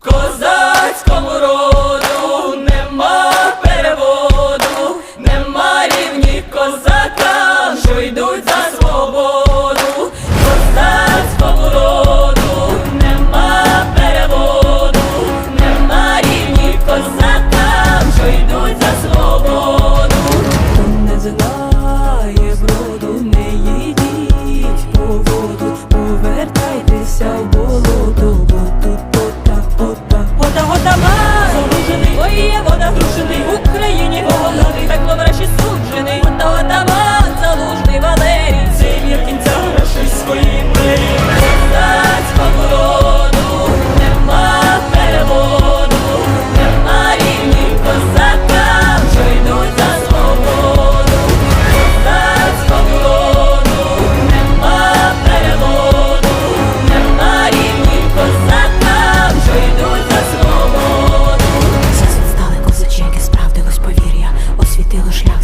Козацькому роду нема переводу, нема рівні козака, що йдуть.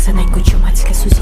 Синенько чумацьке сусідство.